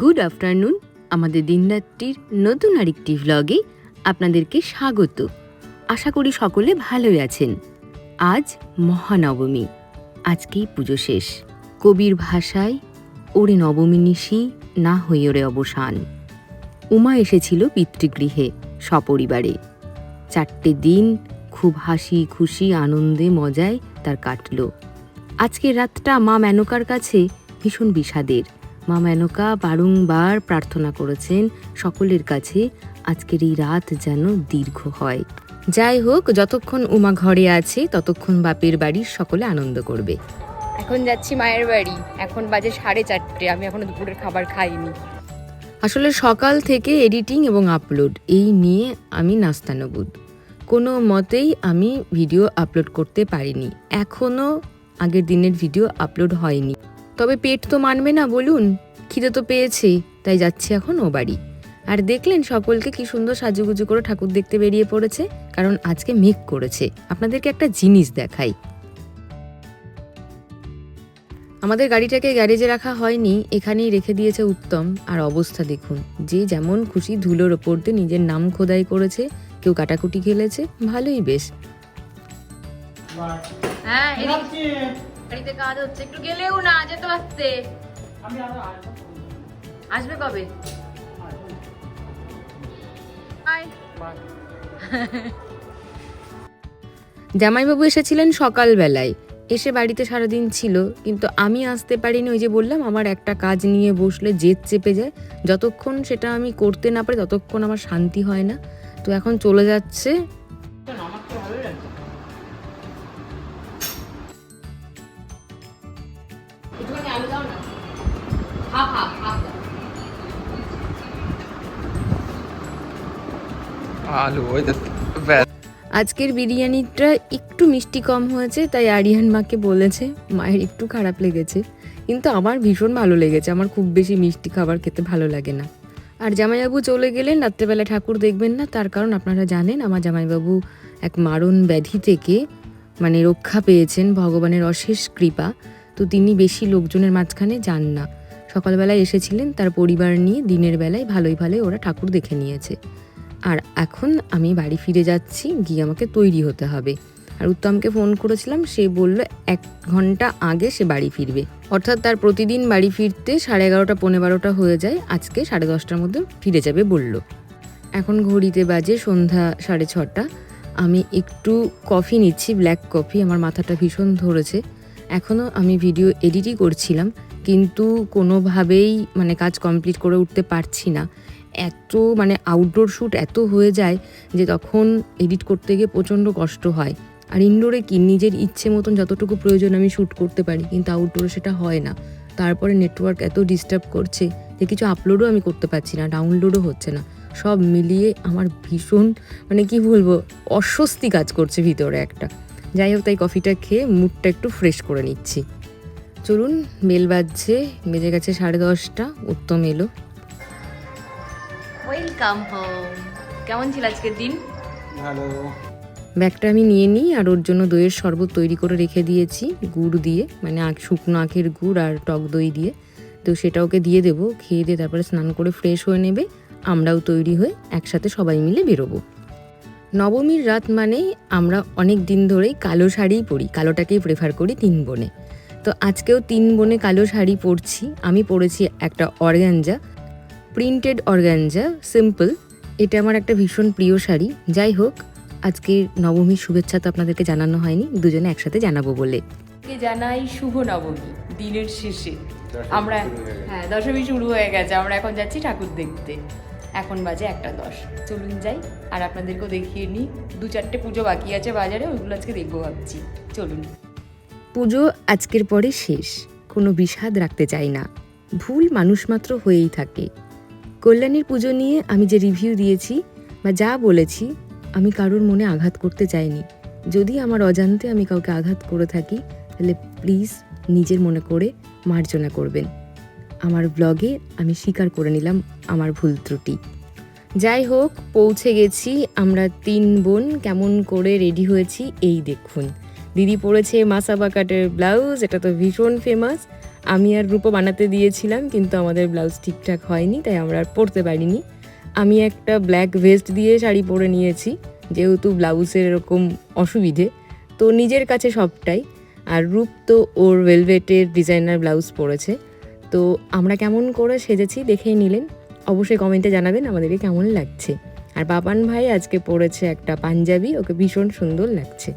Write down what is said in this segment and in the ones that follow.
Good afternoon আমাদের দিনরাত্রির নতুন আরেকটি ভ্লগে আপনাদেরকে স্বাগত। আশা করি সকলে ভালোই আছেন। আজ মহানবমী, আজকেই পুজো শেষ। কবির ভাষায়, ওরে নবমী নিশি, না হই ওরে অবসান। উমা এসেছিল পিতৃগৃহে, সপরিবারে। চারটে দিন খুব হাসি খুশি আনন্দে মজায় তার কাটলো। আজকের রাতটা মা মেনকার কাছে ভীষণ বিষাদের। মা মেনকা বারংবার প্রার্থনা করেছেন সকলের কাছে আজকের এই রাত যেন দীর্ঘ হয়। যাই হোক যতক্ষণ উমা ঘরে আছে ততক্ষণ বাপের বাড়ির সকলে আনন্দ করবে। এখন যাচ্ছি মায়ের বাড়ি। এখন বাজে সাড়ে চারটে আমি এখনও দুপুরের খাবার খাইনি। আসলে সকাল থেকে এডিটিং এবং আপলোড এই নিয়ে আমি নাস্তানবুদ। কোনো মতেই আমি ভিডিও আপলোড করতে পারিনি। এখনও আগের দিনের ভিডিও আপলোড হয়নি। তবে পেট তো মানবে না, বলুন। খিদে তো পেয়েছে তাই যাচ্ছি এখন ও বাড়ি। আর দেখলেন সকলকে কি সুন্দর সাজুগুজু করে ঠাকুর দেখতে বেরিয়ে পড়েছে, কারণ আজকে মেঘ করেছে। আপনাদেরকে একটা জিনিস দেখাই। আমাদের গাড়িটাকে গ্যারেজে রাখা হয়নি, এখানেই রেখে দিয়েছে উত্তম। আর অবস্থা দেখুন, যে যেমন খুশি ধুলোর ওপর দিয়ে নিজের নাম খোদাই করেছে, কেউ কাটাকুটি খেলেছে, ভালোই বেশ। হ্যাঁ বাড়িতে কাজ হচ্ছে একটু গেলেও না যেতে আসতে আসবে কবে. জামাইবাবু এসেছিলেন সকালবেলায়। এসে বাড়িতে সারাদিন ছিল কিন্তু আমি আসতে পারিনি। ওই যে বললাম আমার একটা কাজ নিয়ে বসলে জেদ চেপে যায়। যতক্ষণ সেটা আমি করতে না পারি ততক্ষণ আমার শান্তি হয় না। তো এখন চলে যাচ্ছে আলু, ওই তো ব্যাস। আজকের বিরিয়ানিটা একটু মিষ্টি কম হয়েছে, তাই আরিয়ান মাকে বলেছে, মায়ের একটু খারাপ লেগেছে। কিন্তু আমার ভীষণ ভালো লেগেছে, আমার খুব বেশি মিষ্টি খাবার খেতে ভালো লাগে না। আর জামাইবাবু চলে গেলেন, রাত্রেবেলা ঠাকুর দেখবেন না, তার কারণ আপনারা জানেন, আমার জামাইবাবু এক মারণ ব্যাধি থেকে মানে রক্ষা পেয়েছেন ভগবানের অশেষ কৃপা। তো তিনি বেশি লোকজনের মাঝখানে যান না। সকালবেলায় এসেছিলেন তার পরিবার নিয়ে, দিনের বেলায় ভালোই ভালোই ওরা ঠাকুর দেখে নিয়েছে। আর এখন আমি বাড়ি ফিরে যাচ্ছি, গিয়ে আমাকে তৈরি হতে হবে। আর উত্তমকে ফোন করেছিলাম, সে বলল, এক ঘণ্টা আগে সে বাড়ি ফিরবে। অর্থাৎ তার প্রতিদিন বাড়ি ফিরতে সাড়ে এগারোটা, পৌনে বারোটা হয়ে যায়, আজকে সাড়ে দশটার মধ্যে ফিরে যাবে বলল। এখন ঘড়িতে বাজে সন্ধ্যা সাড়ে ছটা। আমি একটু কফি নিচ্ছি, ব্ল্যাক কফি, আমার মাথাটা ভীষণ ধরেছে। এখনও আমি ভিডিও এডিটই করছিলাম, কিন্তু কোনোভাবেই মানে কাজ কমপ্লিট করে উঠতে পারছি না। এত মানে আউটডোর শ্যুট এত হয়ে যায় যে তখন এডিট করতে গিয়ে প্রচণ্ড কষ্ট হয়। আর ইনডোরে কি, নিজের ইচ্ছে মতন যতটুকু প্রয়োজন আমি শ্যুট করতে পারি, কিন্তু আউটডোরে সেটা হয় না। তারপরে নেটওয়ার্ক এত ডিস্টার্ব করছে যে কিছু আপলোডও আমি করতে পারছি না ডাউনলোডও হচ্ছে না। সব মিলিয়ে আমার ভীষণ মানে কি বলব, অস্বস্তি কাজ করছে ভিতরে একটা। যাই হোক তাই কফিটা খেয়ে মুডটা একটু ফ্রেশ করে নিচ্ছি। চলুন বেল বাজছে বেজে গেছে সাড়ে দশটা উত্তম এলো। ওয়েলকাম হোম কেমন ছিল আজকের দিন? ভালো। ব্যাগটা আমি নিয়ে নিই আর ওর জন্য দইয়ের শরবত তৈরি করে রেখে দিয়েছি গুড় দিয়ে মানে আখ শুকনো আখের গুড় আর টক দই দিয়ে। তো সেটা ওকে দিয়ে দেবো খেয়ে দিয়ে তারপরে স্নান করে ফ্রেশ হয়ে নেবে আমরাও তৈরি হয়ে একসাথে সবাই মিলে বেরোবো। নবমীর রাত মানে আমরা অনেক দিন ধরেই কালো শাড়িই পরি কালোটাকেই প্রেফার করি তিন বোনে। তো আজকেও তিন বোনে কালো শাড়ি পরছি আমি পরেছি একটা অর্গ্যাঞ্জা প্রিন্টেড অর্গ্যাঞ্জা সিম্পল এটা আমার একটা ভীষণ প্রিয় শাড়ি। যাই হোক আজকে নবমীর শুভেচ্ছা তো আপনাদেরকে জানানো হয়নি দুজনে একসাথে জানাব বলে। জানাই শুভ নবমী দিনের শেষে। আমরা হ্যাঁ দশমী শুরু হয়ে গেছে আমরা এখন যাচ্ছি ঠাকুর দেখতে। এখন বাজে একটা দশ। চলুন যাই, আর আপনাদেরকেও দেখিয়ে নিই। দু চারটে পুজো বাকি আছে বাজারে, ওইগুলো আজকে দেখব ভাবছি। চলুন। পুজো আজকের পরে শেষ। কোনো বিষাদ রাখতে চাই না। ভুল মানুষ মাত্র হয়েই থাকে। কল্যাণীর পুজো নিয়ে আমি যে রিভিউ দিয়েছি বা যা বলেছি, আমি কারোর মনে আঘাত করতে চাইনি। যদি আমার অজান্তে আমি কাউকে আঘাত করে থাকি, তাহলে প্লিজ নিজের মনে করে মার্জনা করবেন। আমার ব্লগে আমি স্বীকার করে নিলাম আমার ভুল ত্রুটি। যাই হোক, পৌঁছে গেছি। আমরা তিন বোন কেমন করে রেডি হয়েছি এই দেখুন। দিদি পরেছে মাসাবা কাটের ব্লাউজ এটা তো ভীষণ ফেমাস আমি আর রূপো বানাতে দিয়েছিলাম, কিন্তু আমাদের ব্লাউজ ঠিকঠাক হয়নি, তাই আমরা আর পরতে পারিনি। আমি একটা ব্ল্যাক ভেস্ট দিয়ে শাড়ি পরে নিয়েছি, যেহেতু ব্লাউজের এরকম অসুবিধে, তো নিজের কাছে সবটাই। আর রূপ তো ওর ভেলভেটের ডিজাইনার ব্লাউজ পরেছে। তো আমরা কেমন করে সেজেছি দেখেই নিলেন। অবশ্যই কমেন্টে জানাবেন আমাদেরকে কেমন লাগছে। আর বাবান ভাই আজকে পরেছে একটা পাঞ্জাবি, ওকে ভীষণ সুন্দর লাগছে।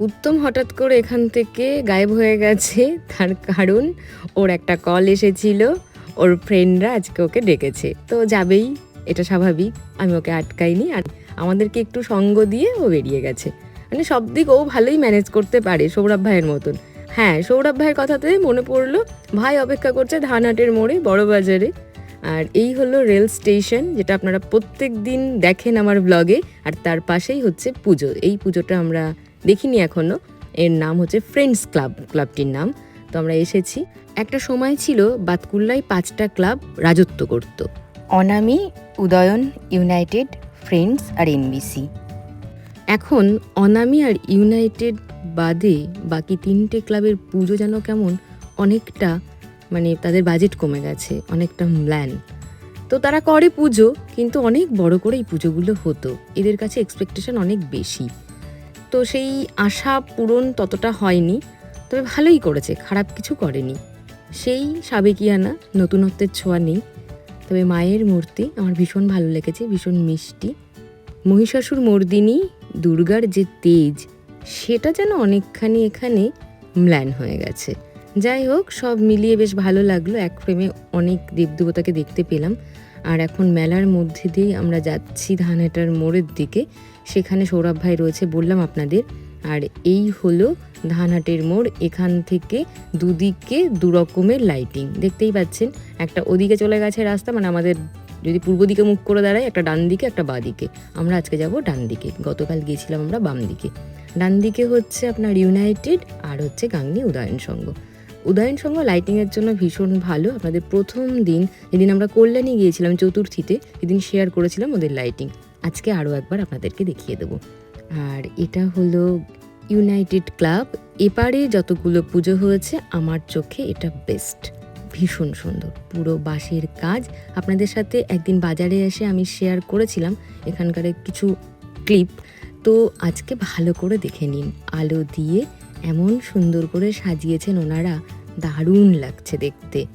উত্তম হঠাৎ করে এখান থেকে গায়েব হয়ে গেছে, তার কারণ ওর একটা কল এসেছিল, ওর ফ্রেন্ডরা আজকে ওকে ডেকেছে। তো যাবেই, এটা স্বাভাবিক, আমি ওকে আটকাইনি। আর আমাদেরকে একটু সঙ্গ দিয়ে ও বেরিয়ে গেছে। মানে সব দিক ও ভালোই ম্যানেজ করতে পারে সৌরভ ভাইয়ের মতন। হ্যাঁ সৌরভ ভাইয়ের কথাতে মনে পড়ল, ভাই অপেক্ষা করছে ধানহাটের মোড়ে, বড় বাজারে। আর এই হলো রেল স্টেশন, যেটা আপনারা প্রত্যেক দিন দেখেন আমার ব্লগে, আর তার পাশেই হচ্ছে পুজো। এই পুজোটা আমরা দেখিনি এখনও এর নাম হচ্ছে ফ্রেন্ডস ক্লাব ক্লাবটির নাম। তো আমরা এসেছি। একটা সময় ছিল বাতকুল্লায় পাঁচটা ক্লাব রাজত্ব করত। অনামি, উদয়ন, ইউনাইটেড ফ্রেন্ডস আর এনবিসি এখন অনামি আর ইউনাইটেড বাদে বাকি তিনটে ক্লাবের পুজো যেন কেমন অনেকটা মানে তাদের বাজেট কমে গেছে, অনেকটা ম্ল্যান তো তারা করে পুজো, কিন্তু অনেক বড় করে এই পুজোগুলো হতো। এদের কাছে এক্সপেকটেশন অনেক বেশি। তো সেই আশা পূরণ ততটা হয়নি, তবে ভালোই করেছে, খারাপ কিছু করেনি। সেই সাবেকিয়ানা, নতুনত্বের ছোঁয়া নেই। তবে মায়ের মূর্তি, আমার ভীষণ ভালো লেগেছে, ভীষণ মিষ্টি। মহিষাসুর মর্দিনী, দুর্গার যে তেজ সেটা যেন অনেকখানি এখানে ম্ল্যান হয়ে গেছে। যাই হোক, সব মিলিয়ে বেশ ভালো লাগল। এক ফ্রেমে অনেক দেবদেবতাকে দেখতে পেলাম। আর এখন মেলার মধ্যে দিয়ে আমরা যাচ্ছি ধানহাটার মোড়ের দিকে। সেখানে সৌরভ ভাই রয়েছে বললাম আপনাদের। আর এই হলো ধানহাটের মোড়। এখান থেকে দুদিকে দু রকমের লাইটিং দেখতেই পাচ্ছেন, একটা ওদিকে চলে গেছে রাস্তা মানে আমাদের যদি পূর্ব দিকে মুখ করে দাঁড়ায় একটা ডান দিকে, একটা বাঁ দিকে। আমরা আজকে যাব ডান দিকে। গতকাল গিয়েছিলাম আমরা বাম দিকে। ডান দিকে হচ্ছে আপনার ইউনাইটেড আর হচ্ছে গাংনি উদয়ন সংঘ। উদয়ন সংঘ লাইটিংয়ের জন্য ভীষণ ভালো। আপনাদের প্রথম দিন, যেদিন আমরা কল্যাণী গিয়েছিলাম চতুর্থীতে, সেদিন শেয়ার করেছিলাম ওদের লাইটিং আজকে আরও একবার আপনাদেরকে দেখিয়ে দেবো। আর এটা হলো ইউনাইটেড ক্লাব এপারে যতগুলো পুজো হয়েছে, আমার চোখে এটা বেস্ট ভীষণ সুন্দর। পুরো বাঁশের কাজ। আপনাদের সাথে একদিন বাজারে এসে আমি শেয়ার করেছিলাম এখানকার কিছু ক্লিপ তো আজকে ভালো করে দেখে নিন। আলো দিয়ে এমন সুন্দর করে সাজিয়েছেন ওনারা। দারুণ লাগছে দেখতে।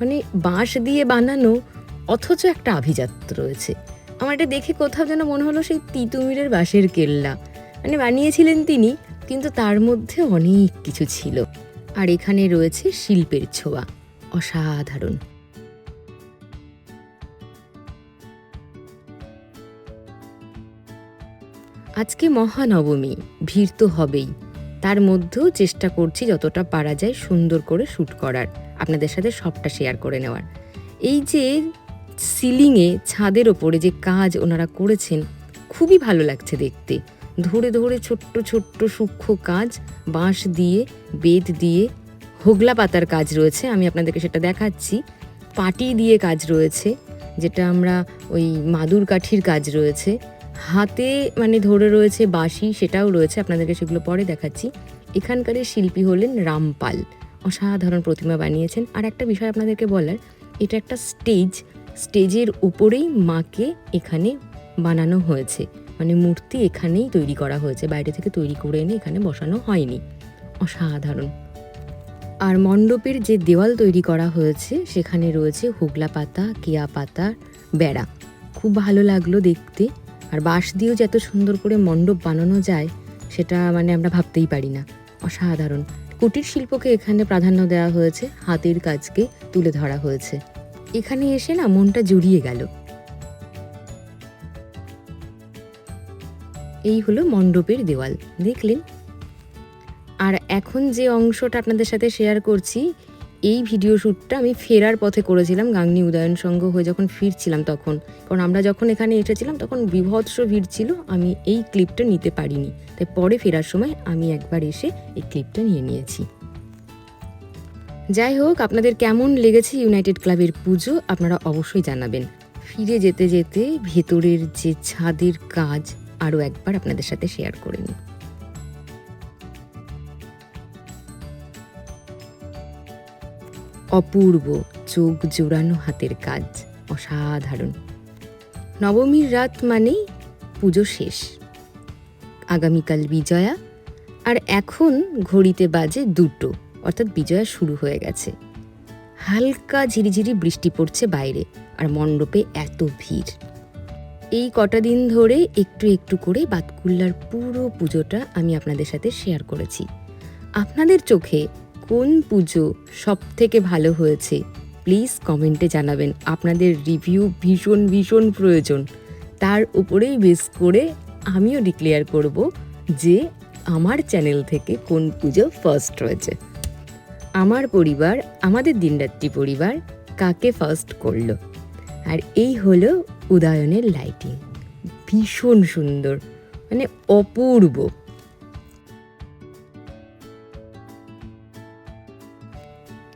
মানে বাঁশ দিয়ে বানানো অথচ একটা আভিজাত্য রয়েছে। আমার এটা দেখে কোথাও যেন মনে হলো সেই তিতুমিরের বাঁশের কেল্লা। মানে বানিয়েছিলেন তিনি, কিন্তু তার মধ্যে অনেক কিছু ছিল। আর এখানে রয়েছে শিল্পের ছোঁয়া। অসাধারণ। আজকে মহানবমী, ভিড় তো হবেই। তার মধ্যেও চেষ্টা করছি যতটা পারা যায় সুন্দর করে শ্যুট করার, আপনাদের সাথে সবটা শেয়ার করে নেওয়ার। এই যে সিলিংয়ে, ছাদের ওপরে যে কাজ ওনারা করেছেন, খুবই ভালো লাগছে দেখতে। ধরে ধরে ছোট্ট ছোট্ট সূক্ষ্ম কাজ, বাঁশ দিয়ে, বেত দিয়ে হোগলা পাতার কাজ রয়েছে, আমি আপনাদেরকে সেটা দেখাচ্ছি। পাটি দিয়ে কাজ রয়েছে, যেটা আমরা ওই মাদুর কাঠির কাজ রয়েছে। হাতে মানে ধরে রয়েছে বাঁশি, সেটাও রয়েছে, আপনাদেরকে সেগুলো পরে দেখাচ্ছি। এখানকার শিল্পী হলেন রামপাল অসাধারণ প্রতিমা বানিয়েছেন। আর একটা বিষয় আপনাদেরকে বলার, এটা একটা স্টেজ, স্টেজের উপরেই মাকে এখানে বানানো হয়েছে। মানে মূর্তি এখানেই তৈরি করা হয়েছে, বাইরে থেকে তৈরি করে এনে এখানে বসানো হয়নি। অসাধারণ। আর মণ্ডপের যে দেওয়াল তৈরি করা হয়েছে, সেখানে রয়েছে হুগলা পাতা, কেয়া পাতা, বেড়া। খুব ভালো লাগল দেখতে। আর বাঁশ দিয়েও যে এত সুন্দর করে মণ্ডপ বানানো যায়, সেটা মানে আমরা ভাবতেই পারি না। অসাধারণ। কুটির শিল্পকে এখানে প্রাধান্য দেওয়া হয়েছে, হাতের কাজকে তুলে ধরা হয়েছে। এখানে এসে না মনটা জুড়িয়ে গেল। এই হলো মণ্ডপের দেওয়াল। দেখলেন আর এখন যে অংশটা আপনাদের সাথে শেয়ার করছি, এই ভিডিও শ্যুটটা আমি ফেরার পথে করেছিলাম গাংনি উদয়ন সংঘ হয়ে যখন ফিরছিলাম তখন। কারণ আমরা যখন এখানে এসেছিলাম, তখন বিভৎস ভিড় ছিল, আমি এই ক্লিপটা নিতে পারিনি। তাই পরে ফেরার সময় আমি একবার এসে এই ক্লিপটা নিয়ে নিয়েছি। যাই হোক, আপনাদের কেমন লেগেছে ইউনাইটেড ক্লাবের পুজো, আপনারা অবশ্যই জানাবেন। ফিরে যেতে যেতে ভেতরের যে ছাদের কাজ, আরও একবার আপনাদের সাথে শেয়ার করে নিই। অপূর্ব চোখ জোড়ানো হাতের কাজ, অসাধারণ। নবমীর রাত মানেই পুজো শেষ। আগামীকাল বিজয়া, আর এখন ঘড়িতে বাজে দুটো, অর্থাৎ বিজয়া শুরু হয়ে গেছে। হালকা ঝিরিঝিরি বৃষ্টি পড়ছে বাইরে, আর মণ্ডপে এত ভিড়। এই কটা দিন ধরে একটু একটু করে বাতকুল্লার পুরো পুজোটা আমি আপনাদের সাথে শেয়ার করেছি। আপনাদের চোখে কোন পুজো সব থেকে ভালো হয়েছে? প্লিজ কমেন্টে জানাবেন। আপনাদের রিভিউ ভীষণ ভীষণ প্রয়োজন। তার উপরেই বেস করে আমিও ডিক্লেয়ার করব যে আমার চ্যানেল থেকে কোন পুজো ফার্স্ট হয়েছে আমার পরিবার, আমাদের দিনরাত্রি পরিবার কাকে ফার্স্ট করল? আর এই হলো উদয়নের লাইটিং ভীষণ সুন্দর মানে অপূর্ব।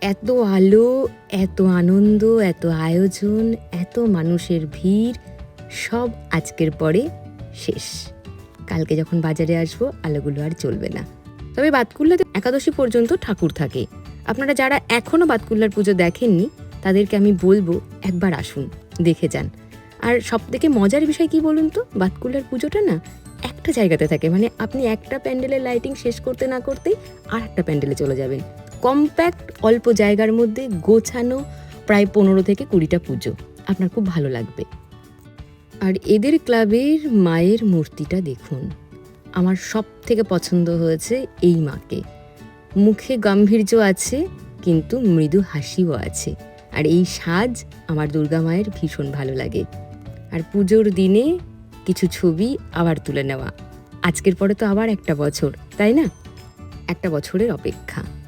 এত আলো, এত আনন্দ, এত আয়োজন, এত মানুষের ভিড়, সব আজকের পরে শেষ। কালকে যখন বাজারে আসব, আলোগুলো আর চলবে না। তবে বাতকুল্লাতে একাদশী পর্যন্ত ঠাকুর থাকে। আপনারা যারা এখনও বাতকুল্লার পুজো দেখেননি, তাদেরকে আমি বলব, একবার আসুন, দেখে যান। আর সব থেকে মজার বিষয় কি বলুন তো? বাতকুল্লার পুজোটা না একটা জায়গাতে থাকে। মানে আপনি একটা প্যান্ডেলের লাইটিং শেষ করতে না করতেই আর একটা প্যান্ডেলে চলে যাবেন। কম্প্যাক্ট, অল্প জায়গার মধ্যে গোছানো প্রায় পনেরো থেকে কুড়িটা পুজো। আপনার খুব ভালো লাগবে। আর এদের ক্লাবের মায়ের মূর্তিটা দেখুন। আমার সব থেকে পছন্দ হয়েছে এই মাকে। মুখে গাম্ভীর্য আছে, কিন্তু মৃদু হাসিও আছে। আর এই সাজ আমার দুর্গা মায়ের ভীষণ ভালো লাগে। আর পুজোর দিনে কিছু ছবি আবার তুলে নেওয়া। আজকের পরে তো আবার একটা বছর, তাই না? একটা বছরের অপেক্ষা।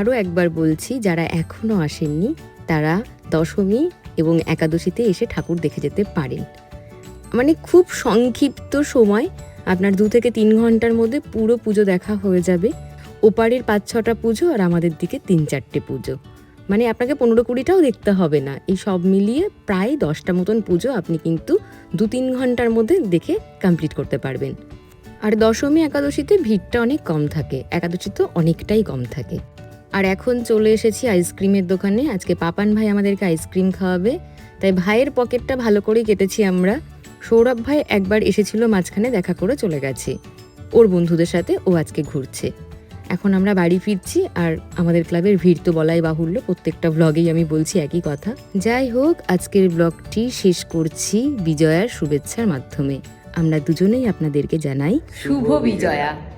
আরও একবার বলছি, যারা এখনও আসেননি, তারা দশমী এবং একাদশীতে এসে ঠাকুর দেখে যেতে পারেন। মানে খুব সংক্ষিপ্ত সময়, আপনার দু থেকে তিন ঘণ্টার মধ্যে পুরো পুজো দেখা হয়ে যাবে। ওপারের পাঁচ ছটা পুজো আর আমাদের দিকে তিন চারটে পুজো। মানে আপনাকে পনেরো কুড়িটাও দেখতে হবে না। এই সব মিলিয়ে প্রায় দশটা মতন পুজো আপনি কিন্তু দু তিন ঘণ্টার মধ্যে দেখে কমপ্লিট করতে পারবেন। আর দশমী, একাদশীতে ভিড়টা অনেক কম থাকে। একাদশী তো অনেকটাই কম থাকে। আর এখন চলে এসেছি আইসক্রিমের দোকানে। আজকে পাপান ভাই আমাদেরকে আইসক্রিম খাওয়াবে। তাই ভাইয়ের পকেটটা ভালো করেই কেটেছি আমরা। সৌরভ ভাই একবার এসেছিল মাঝখানে, দেখা করে চলে গেছে। ওর বন্ধুদের সাথে ও আজকে ঘুরছে। এখন আমরা বাড়ি ফিরছি আর আমাদের ক্লাবের ভিড় তো বলাই বাহুল্য। প্রত্যেকটা ব্লগেই আমি বলছি একই কথা। যাই হোক, আজকের ব্লগটি শেষ করছি বিজয়ার শুভেচ্ছার মাধ্যমে। আমরা দুজনেই আপনাদেরকে জানাই শুভ বিজয়া।